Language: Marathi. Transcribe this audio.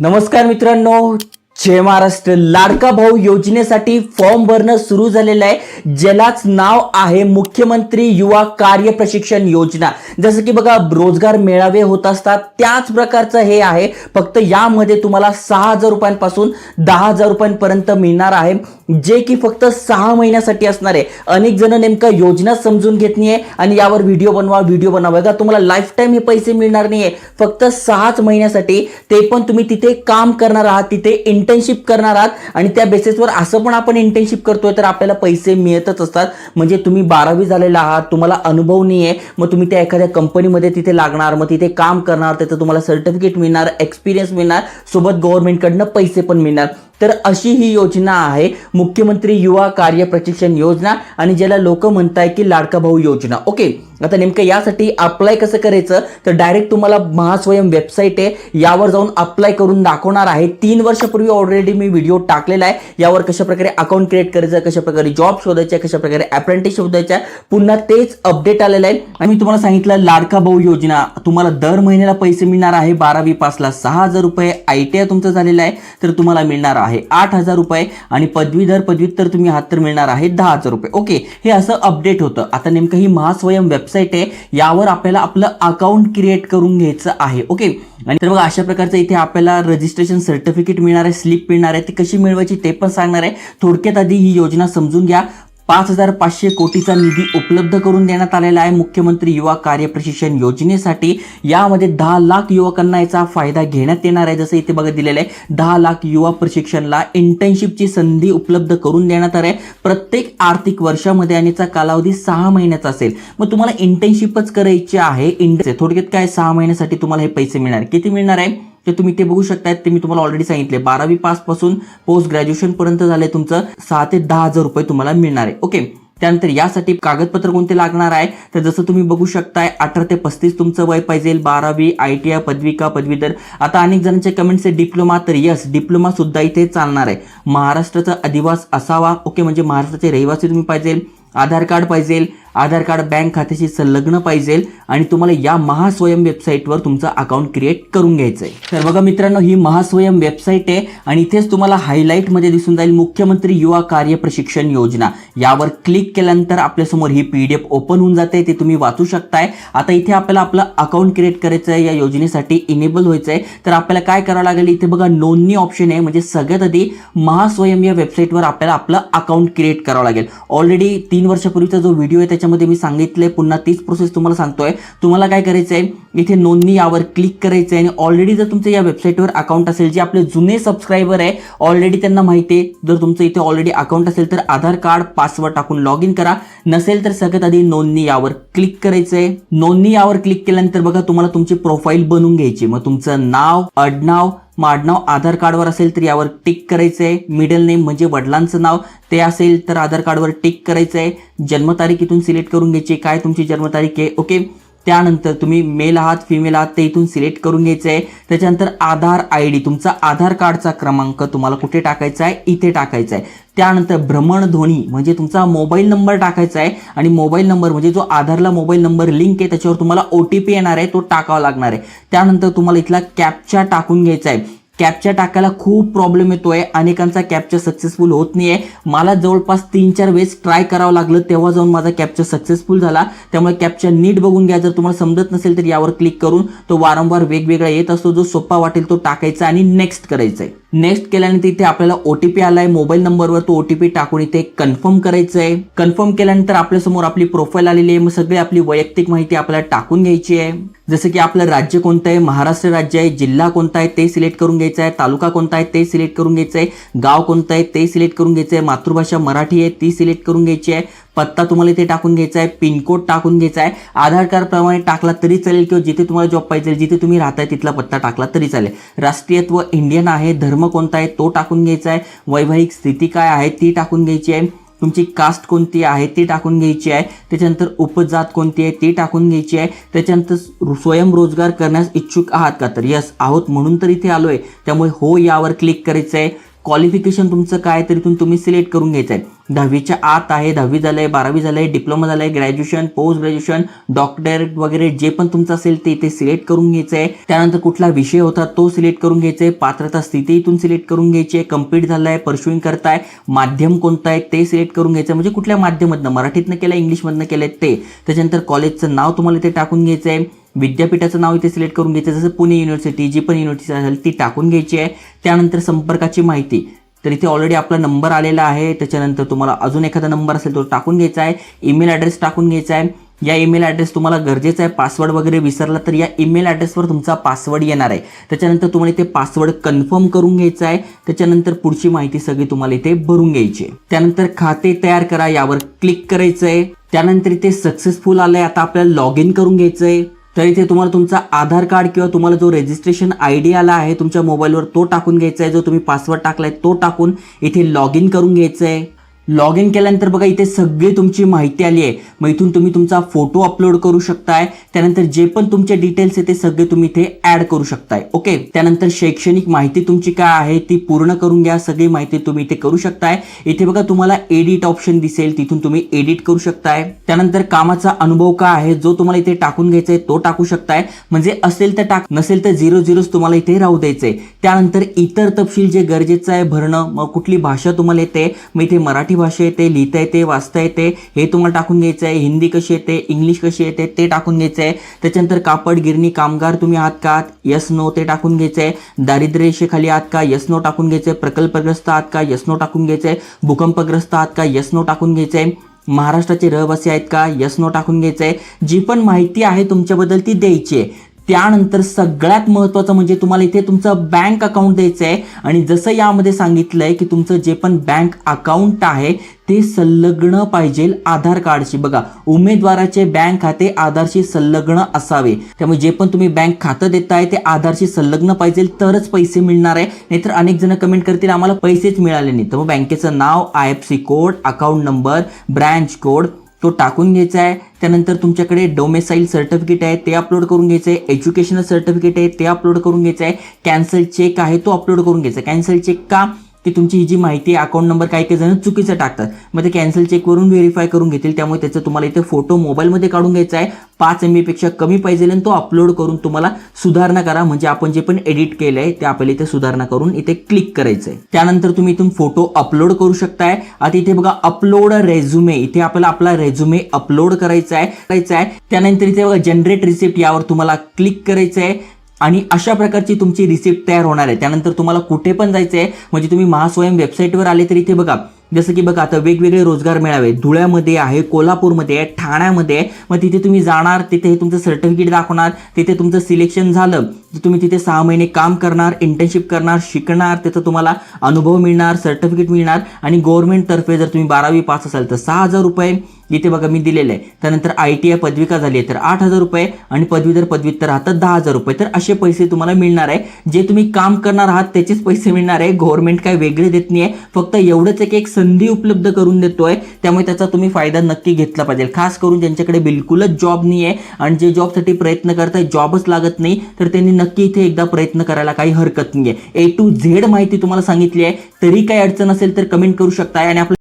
नमस्कार मित्रांनो जय महाराष्ट्र. लाडका भाऊ योजनेसाठी फॉर्म भरणं सुरू झालेलं आहे ज्यालाच नाव आहे मुख्यमंत्री युवा कार्य प्रशिक्षण योजना. जसं की बघा रोजगार मेळावे होत असतात त्याच प्रकारचं हे आहे. फक्त यामध्ये तुम्हाला सहा हजार रुपयांपासून दहा हजार रुपयांपर्यंत मिळणार आहे. जे की फक्त सहा महिन्यासाठी असणार आहे. अनेक जण नेमका योजना समजून घेत नाहीये आणि यावर व्हिडिओ बनवा व्हिडिओ बनवा. का तुम्हाला लाईफ टाईम हे पैसे मिळणार नाहीये. फक्त सहाच महिन्यासाठी ते पण तुम्ही तिथे काम करणार आहात तिथे इंटर्नशिप करणार आहात आणि त्या बेसिसवर असं पण आपण इंटर्नशिप करतोय तर आपल्याला पैसे मिळतच असतात. म्हणजे तुम्ही बारावी झालेला आहात तुम्हाला अनुभव नाही आहे मग तुम्ही त्या एखाद्या कंपनीमध्ये तिथे लागणार मग तिथे काम करणार त्याचं तुम्हाला सर्टिफिकेट मिळणार एक्सपिरियन्स मिळणार. सोबत गव्हर्नमेंटकडनं पैसे पण मिळणार. तर अशी ही योजना आहे मुख्यमंत्री युवा कार्य प्रशिक्षण योजना आणि ज्याला लोक म्हणताय की लाडका भाऊ योजना. ओके? आता नेमकं यासाठी अप्लाय कसं करायचं? तर डायरेक्ट तुम्हाला महास्वयं वेबसाईट आहे. यावर जाऊन अप्लाय करून दाखवणार आहे. तीन वर्षापूर्वी ऑलरेडी मी व्हिडिओ टाकलेला आहे. यावर कशा प्रकारे अकाउंट क्रिएट करायचं कशा प्रकारे जॉब शोधायचा कशा प्रकारे अप्रेंटिस आहे पुन्हा तेच अपडेट आलेलं आहे. आणि मी तुम्हाला सांगितलं लाडका भाऊ योजना. तुम्हाला दर महिन्याला पैसे मिळणार आहे. बारावी पासला सहा हजार रुपये आय टी आय तुमचं झालेलं आहे तर तुम्हाला मिळणार आहे आठ हजार रुपये. आणि पदवीधर पदव्युत्तर तुम्ही आहात तर मिळणार आहे दहा हजार रुपये. ओके हे असं अपडेट होतं. आता नेमकं ही महास्वयं वेबसाईट आहे यावर आपल्याला आपलं अकाउंट क्रिएट करून घ्यायचं आहे ओके आणि तर बघा अशा प्रकारचं इथे आपल्याला रजिस्ट्रेशन सर्टिफिकेट मिळणार आहे स्लिप मिळणार आहे ती कशी मिळवायची ते पण सांगणार आहे. थोडक्यात आधी ही योजना समजून घ्या. पाच हजार पाचशे कोटीचा निधी उपलब्ध करून देण्यात आलेला आहे. मुख्यमंत्री युवा कार्य प्रशिक्षण योजनेसाठी यामध्ये दहा लाख युवकांना याचा फायदा घेण्यात येणार आहे. जसं इथे बघत दिलेलं आहे दहा लाख युवा प्रशिक्षणला इंटर्नशिपची संधी उपलब्ध करून देण्यात आली आहे. प्रत्येक आर्थिक वर्षामध्ये आणि याचा कालावधी सहा महिन्याचा असेल. मग तुम्हाला इंटर्नशिपच करायची आहे. इंड थोडक्यात काय सहा महिन्यासाठी तुम्हाला हे पैसे मिळणार? किती मिळणार आहे? तर तुम्ही ते बघू शकताय ते मी तुम्हाला ऑलरेडी सांगितले. बारावी पासपासून पोस्ट ग्रॅज्युएशन पर्यंत झाले तुमचं सहा ते दहा हजार रुपये तुम्हाला मिळणार आहे. ओके त्यानंतर यासाठी कागदपत्र कोणते लागणार आहे? तर जसं तुम्ही बघू शकताय अठरा ते पस्तीस तुमचं वय पाहिजे बारावी आय टी आय पदविका पदवीधर. आता अनेक जणांचे कमेंट्स आहे डिप्लोमा तर यस डिप्लोमा सुद्धा इथे चालणार आहे. महाराष्ट्राचा अधिवास असावा. ओके म्हणजे महाराष्ट्राचे रहिवासी तुम्ही पाहिजे आधार कार्ड पाहिजे आधार कार्ड बँक खात्याशी संलग्न पाहिजे आणि तुम्हाला या महास्वयं वेबसाईटवर तुमचं अकाउंट क्रिएट करून घ्यायचं आहे तर बघा मित्रांनो ही महास्वयं वेबसाईट आहे आणि इथेच तुम्हाला हायलाईटमध्ये दिसून जाईल मुख्यमंत्री युवा कार्य प्रशिक्षण योजना. यावर क्लिक केल्यानंतर आपल्यासमोर ही पी डी एफ ओपन होऊन जाते ते तुम्ही वाचू शकताय. आता इथे आपल्याला आपलं अकाउंट क्रिएट करायचं आहे या योजनेसाठी इनेबल व्हायचं आहे तर आपल्याला काय करावं लागेल इथे बघा नोंदणी ऑप्शन आहे. म्हणजे सगळ्यात आधी महास्वयं या वेबसाईटवर आपल्याला आपलं अकाउंट क्रिएट करावं लागेल. ऑलरेडी तीन वर्षापूर्वीचा जो व्हिडिओ आहे त्याच्यामध्ये मी सांगितलंय पुन्हा तीच प्रोसेस तुम्हाला सांगतोय. तुम्हाला काय करायचं आहे इथे नोंदणी यावर क्लिक करायचं आहे आणि ऑलरेडी जर तुमचं या वेबसाईटवर अकाउंट असेल जे आपले जुने सबस्क्रायबर आहे ऑलरेडी त्यांना माहिती आहे. जर तुमचं इथे ऑलरेडी अकाउंट असेल तर आधार कार्ड पासवर्ड टाकून लॉग इन करा. नसेल तर सगळ्यात आधी नोंदणी यावर क्लिक करायचं आहे नोंदणी यावर क्लिक केल्यानंतर बघा तुम्हाला तुमची प्रोफाईल बनवून घ्यायची मग तुमचं नाव आडनाव आडनाव आधार कार्डवर असेल तर यावर टिक करायचं आहे मिडल नेम म्हणजे वडिलांचं नाव. ते असेल तर आधार कार्डवर टिक करायचं आहे जन्मतारीख इथून सिलेक्ट करून घ्यायची. काय तुमची जन्मतारीख आहे? ओके त्यानंतर तुम्ही मेल आहात फिमेल आहात ते इथून सिलेक्ट करून घ्यायचं आहे त्याच्यानंतर आधार आय डी तुमचा आधार कार्डचा क्रमांक तुम्हाला कुठे टाकायचा आहे? इथे टाकायचा आहे. त्यानंतर भ्रमणध्वनी म्हणजे तुमचा मोबाईल नंबर टाकायचा आहे. आणि मोबाईल नंबर म्हणजे जो आधारला मोबाईल नंबर लिंक आहे त्याच्यावर तुम्हाला ओ टी पी येणार आहे तो टाकावा लागणार आहे. त्यानंतर तुम्हाला इथला कॅपचा टाकून घ्यायचा आहे. कॅपच्या टाकायला खूप प्रॉब्लेम येतोय. अनेकांचा कॅपचा सक्सेसफुल होत नाहीये. मला जवळपास तीन चार वेळेस ट्राय करावं लागलं तेव्हा जाऊन माझा कॅपचा सक्सेसफुल झाला. त्यामुळे कॅपच्या नीट बघून घ्या. जर तुम्हाला समजत नसेल तर यावर क्लिक करून तो वारंवार वेगवेगळा येत असतो. जो सोपा वाटेल तो टाकायचा आणि नेक्स्ट करायचा आहे नेक्स्ट केल्यानंतर इथे आपल्याला ओटीपी आलाय. मोबाईल नंबरवर तो ओटीपी टाकून इथे कन्फर्म करायचं आहे कन्फर्म केल्यानंतर आपल्यासमोर आपली प्रोफाईल आलेली आहे. मग सगळी आपली वैयक्तिक माहिती आपल्याला टाकून घ्यायची आहे. जसं की आपलं राज्य कोणतं आहे? महाराष्ट्र राज्य आहे. जिल्हा कोणता आहे? ते सिलेक्ट करून घ्यायचं आहे तालुका कोणता आहे ते सिलेक्ट करून घ्यायचं आहे गाव कोणतं आहे ते सिलेक्ट करून घ्यायचं आहे मातृभाषा मराठी आहे ती सिलेक्ट करून घ्यायची आहे पत्ता तुम्हाला इथे टाकून घ्यायचा आहे पिनकोड टाकून घ्यायचा आहे आधार कार्डप्रमाणे टाकला तरी चालेल किंवा जिथे तुम्हाला जॉब पाहिजे जिथे तुम्ही राहताय तिथला पत्ता टाकला तरी चालेल. राष्ट्रीयत्व इंडियन आहे धर्म कोणता आहे तो टाकून घ्यायचा आहे वैवाहिक स्थिती काय आहे ती टाकून घ्यायची आहे. तुमची कास्ट कोणती आहे ती टाकून घ्यायची आहे. त्याच्यानंतर उपजात कोणती आहे ती टाकून घ्यायची आहे. त्याच्यानंतर स्वयंरोजगार करण्यास इच्छुक आहात का? तर यस आहोत म्हणून तर इथे आलो आहे त्यामुळे हो यावर क्लिक करायचं आहे क्वालिफिकेशन तुमचं काय तरी इथून तुम्ही सिलेक्ट करून घ्यायचं आहे. दहावीच्या आत आहे दहावी झालं आहे बारावी झालं आहे डिप्लोमा झालं आहे ग्रॅज्युएशन पोस्ट ग्रॅज्युएशन डॉक्टरेट वगैरे जे पण तुमचं असेल ते इथे सिलेक्ट करून घ्यायचं आहे. त्यानंतर कुठला विषय होता तो सिलेक्ट करून घ्यायचा आहे. पात्रता स्थिती इथून सिलेक्ट करून घ्यायची आहे. कंप्लीट आहे परशुईंग करताय माध्यम कोणतं आहे ते सिलेक्ट करून घ्यायचं आहे. म्हणजे कुठल्या माध्यमातनं? मराठीतनं केलं इंग्लिशमधनं केलं आहे ते. त्याच्यानंतर कॉलेजचं नाव तुम्हाला इथे टाकून घ्यायचं आहे. विद्यापीठाचं नाव इथे सिलेक्ट करून घ्यायचं. आहे. जसं पुणे युनिव्हर्सिटी जी पण युनिव्हर्सिटी असेल ती टाकून घ्यायची आहे. त्यानंतर संपर्काची माहिती. तर इथे ऑलरेडी आपला नंबर आलेला आहे. त्याच्यानंतर तुम्हाला अजून एखादा नंबर असेल तो टाकून घ्यायचा आहे. ईमेल ॲड्रेस टाकून घ्यायचा आहे. या ईमेल ॲड्रेस तुम्हाला गरजेचा आहे. पासवर्ड वगैरे विसरला तर या ईमेल ॲड्रेसवर तुमचा पासवर्ड येणार आहे. त्याच्यानंतर तुम्हाला इथे पासवर्ड कन्फर्म करून घ्यायचा आहे. त्याच्यानंतर पुढची माहिती सगळी तुम्हाला इथे भरून घ्यायची आहे. त्यानंतर खाते तयार करा. यावर क्लिक करायचं आहे त्यानंतर इथे सक्सेसफुल आलं आहे आता आपल्याला लॉग इन करून घ्यायचं आहे तर इथे तुम्हाला तुमचा आधार कार्ड किंवा तुम्हाला जो रजिस्ट्रेशन आय डी आला आहे तुमच्या मोबाईलवर तो टाकून घ्यायचा आहे. जो तुम्ही पासवर्ड टाकलाय तो टाकून इथे लॉग इन करून घ्यायचं आहे. लॉग इन केल्यानंतर बघा इथे सगळी तुमची माहिती आली आहे. मग इथून तुम्ही तुमचा फोटो अपलोड करू शकताय. त्यानंतर जे पण तुमचे डिटेल्स आहे ते सगळे तुम्ही इथे ऍड करू शकताय. ओके त्यानंतर शैक्षणिक माहिती तुमची काय आहे ती पूर्ण करून घ्या. सगळी माहिती तुम्ही इथे करू शकताय. इथे बघा तुम्हाला एडिट ऑप्शन दिसेल. तिथून तुम्ही एडिट करू शकताय. त्यानंतर कामाचा अनुभव काय आहे जो तुम्हाला इथे टाकून घ्यायचा आहे तो टाकू शकताय. म्हणजे असेल तर टाक नसेल तर झिरो झिरोच तुम्हाला इथे राहू द्यायचंय. त्यानंतर इतर तपशील जे गरजेचं आहे भरणं मग कुठली भाषा तुम्हाला येते मग इथे मराठी भाषा येते लिहिता येते वाचता येते. हे तुम्हाला टाकून घ्यायचं आहे. हिंदी कशी येते इंग्लिश कशी येते ते टाकून घ्यायचं आहे. त्याच्यानंतर कापड गिरणी कामगार तुम्ही आहात का? यस नो ते टाकून घ्यायचं आहे. दारिद्र्य रेषेखाली आहात का? यस नो टाकून घ्यायचं आहे. प्रकल्पग्रस्त आहात का? यस नो टाकून घ्यायचं आहे. भूकंपग्रस्त आहात का? यस नो टाकून घ्यायचं आहे. महाराष्ट्राचे रहिवासी आहेत का? यस नो टाकून घ्यायचं आहे. जी पण माहिती आहे तुमच्याबद्दल ती द्यायची आहे. त्यानंतर सगळ्यात महत्त्वाचं म्हणजे तुम्हाला इथे तुमचं बँक अकाउंट द्यायचं आहे. आणि जसं यामध्ये सांगितलं आहे की तुमचं जे पण बँक अकाउंट आहे ते संलग्न पाहिजे आधार कार्डशी. बघा उमेदवाराचे बँक खाते आधारशी संलग्न असावे. त्यामुळे जे पण तुम्ही बँक खातं देताय ते आधारशी संलग्न पाहिजे तरच पैसे मिळणार आहे. नाहीतर अनेक जण कमेंट करतील आम्हाला पैसेच मिळाले नाही तर मग बँकेचं नाव I F C code account number branch code तो टाकून घ्यायचा आहे. त्यानंतर तुमच्याकडे डोमेसाईल सर्टिफिकेट आहे ते अपलोड करून घ्यायचं आहे. एज्युकेशनल सर्टिफिकेट आहे ते अपलोड करून घ्यायचं आहे. कॅन्सल चेक आहे तो अपलोड करून घ्यायचा आहे. कॅन्सल चेक का? की तुमची ही जी माहिती आहे अकाउंट नंबर काही काही जण चुकीचं टाकतात. मग ते कॅन्सल चेकवरून व्हेरीफाय करून घेतील. त्यामुळे त्याचं तुम्हाला इथे फोटो मोबाईलमध्ये काढून घ्यायचा आहे. पाच एमपेक्षा कमी पाहिजे आणि तो अपलोड करून तुम्हाला सुधारणा करा. म्हणजे आपण जे पण एडिट केलं आहे ते आपल्याला इथे सुधारणा करून इथे क्लिक करायचं आहे त्यानंतर तुम्ही इथून फोटो अपलोड करू शकताय. आता इथे बघा अपलोड रेझ्युमे इथे आपल्याला आपला रेझ्युमे अपलोड करायचा आहे करायचा आहे. त्यानंतर इथे बघा जनरेट रिसिप्ट यावर तुम्हाला क्लिक करायचं आहे आणि अशा प्रकारची तुमची रिसिप्ट तयार होणार आहे. त्यानंतर तुम्हाला कुठे पण जायचं आहे म्हणजे तुम्ही महास्वयं वेबसाईटवर आले तरी इथे बघा. जसं की बघा आता वेगवेगळे रोजगार मेळावे. धुळ्यामध्ये आहे कोल्हापूरमध्ये आहे ठाण्यामध्ये आहे. मग तिथे तुम्ही जाणार तिथे हे तुमचं सर्टिफिकेट दाखवणार तिथे तुमचं सिलेक्शन झालं. तुम्ही तिथे सहा महिने काम करणार इंटर्नशिप करणार शिकणार तिथं तुम्हाला अनुभव मिळणार सर्टिफिकेट मिळणार आणि गव्हर्नमेंटतर्फे जर तुम्ही बारावी पास असाल तर सहा हजार रुपये इथे बघा मी दिलेलं आहे त्यानंतर आय टी आय पदविका झाली आहे तर आठ हजार रुपये आणि पदवीधर पदव्युत्तर राहतात दहा हजार रुपये. तर असे पैसे तुम्हाला मिळणार आहे. जे तुम्ही काम करणार आहात त्याचेच पैसे मिळणार आहे. गव्हर्नमेंट काय वेगळे देत नाही आहे फक्त एवढंच एक एक संधी उपलब्ध करून देतोय. त्यामुळे त्याचा तुम्ही फायदा नक्की घेतला पाहिजे. खास करून ज्यांच्याकडे बिलकुलच जॉब नाही आहे आणि जे जॉबसाठी प्रयत्न करत आहे जॉबच लागत नाही तर त्यांनी नक्की इथे एकदा प्रयत्न करायला काही हरकत नाही आहे ए टू झेड माहिती तुम्हाला सांगितली आहे. तरी काही अडचण असेल तर कमेंट करू शकताय आणि आपलं